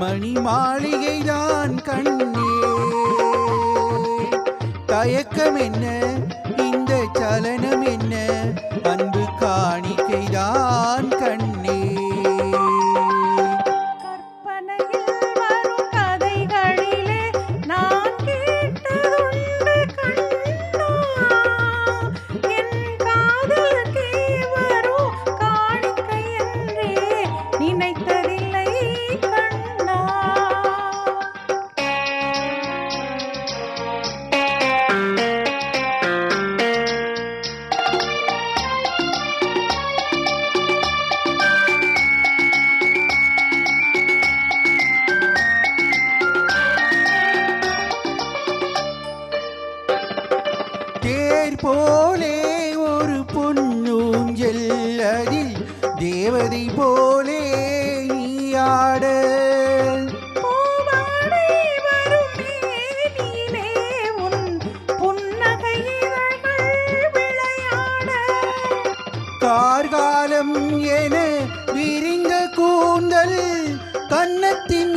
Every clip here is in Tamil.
மணி மாளிகைதான் கண்ணே. தயக்கம் என்ன இந்த சலனம் என்ன அன்பு காணிக்கைதான் போலே ஒரு பொன்னூஞ்சல் அதில் தேவதை போலே நீயாட கார்காலம் என விரிந்த கூந்தல் கன்னத்தின்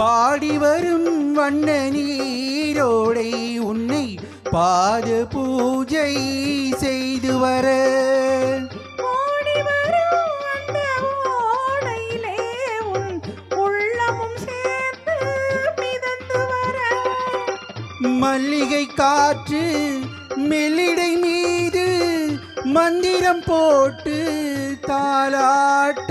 பாடி வரும் வண்ண நீரோடை உன்னை பாத பூஜை செய்து வர. மல்லிகை காற்று மெல்லிடை மீது மந்திரம் போட்டு தாலாட்ட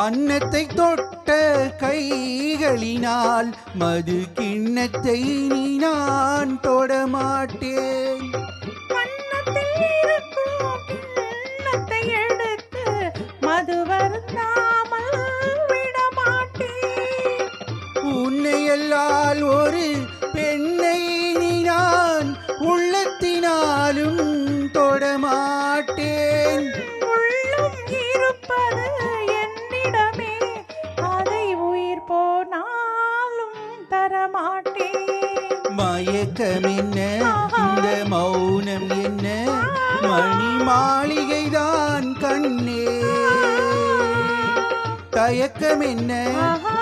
அன்னத்தை தொட்ட கைகளினால் மது கிண்ணத்தை நீ நான் தொடமாட்டேன் உன்னை எல்லால் ஒரு பெண்ணை நீ நான் மயக்கம் என்ன இந்த மௌனம் என்ன? மணி மாளிகைதான் கண்ணே. தயக்கம் என்ன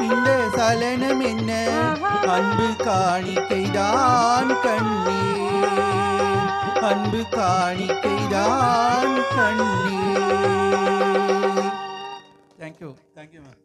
இந்த சலனம் என்ன அன்பு காணிக்கைதான் கண்ணே. அன்பு காணிக்கைதான் கண்ணே. Thank you thank you ma'am